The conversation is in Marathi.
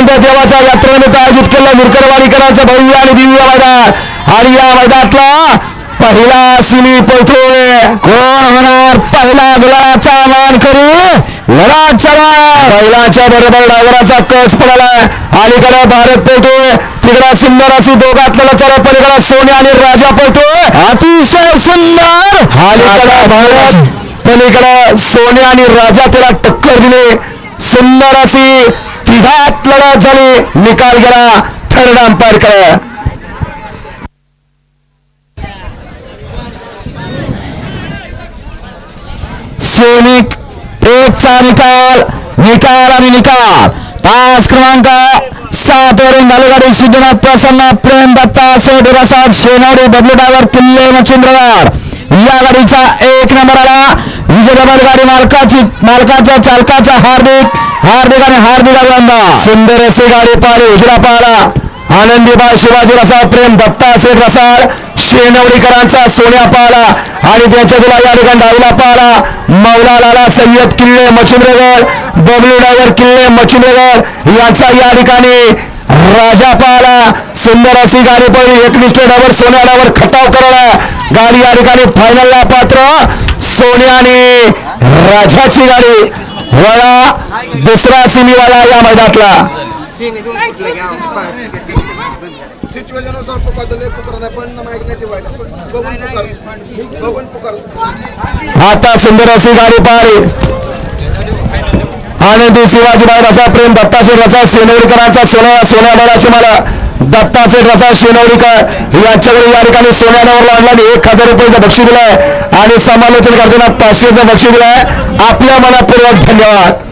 वर्षानंतर देवाच्या यात्रेनिमित्त आयोजित केलं मिरकरवाडीकरांचं भव्य आणि दिव्य मैदान. आणि या मैदानातला पहिला सिमी पळतोय. कोण होणार? पहिला गुलाबाचा मानकरी लढा चला. पहिलाच्या बरोबर डायव्हराचा कस पडालाय अलीकडे भारत पळतोय. तिकडा सुंदर अशी दोघात लढत चला पलीकडे सोन्या आणि राजा पळतोय. अतिशय सुंदर. अलीकडे भारत पलीकडे सोन्या आणि राजा त्याला टक्कर दिली. सुंदर अशी तिघात लढत झाली निकाल गेला थर्ड अंपायरकडे. सैनिक एकचा निकाल निकाल आणि निकाल. पाच क्रमांक सात वरून गाडीगाडी सिद्धनाथ प्रसन्न प्रेम दत्ता सेठ रसाद सोनावडी बबलू डायव्हर किल्ले मच्छिंद्रगड या गाडीचा एक नंबर आला. विजय गाडी मालकाची मालकाचा चालकाचा हार्दिक हार्दिक आणि हार्दिक अभिनंदन. सुंदर असे गाडी पाहिली उजरा पाहिला आनंदीबाई शिवाजी रसाळ प्रेम दत्ता सेठ रसाळ शेनवडीकरांचा सोन्या पाहला आणि त्यांच्या तुला या ठिकाणी डावीला पाहला मौला लाला सय्यद किल्ले मच्छिंद्रगड बबलू डायव्हर किल्ले मच्छिंद्रगड यांचा या ठिकाणी राजा पाहला सुंदर अशी गाडी पडली एकनिष्ठ डावर सोन्या डावर खटाव करायला गाडी या ठिकाणी फायनलला पात्र सोन्याने राजाची गाडी. वळा दुसरा सिमीवाला या मैदानातला. शेमी पुकारले पुकार पण माहिती नाही ठेवायचं बघून पुकार बघून पुकार आता सुंदर अशी गाडी पार आनंदी शिवाजी महाराजा प्रेम दत्ताचे रसा शेनवडीकरांचा सोन्या सोन्या बळाची मला. दत्ताचे रसा शेनवडीकर यांच्याकडे या ठिकाणी सोन्यानावर लागला आणि एक हजार रुपयाचं बक्षीस दिलाय. आणि समालोचन करताना पाचशेचं बक्षीस दिलाय. आपल्या मनापूर्वक धन्यवाद.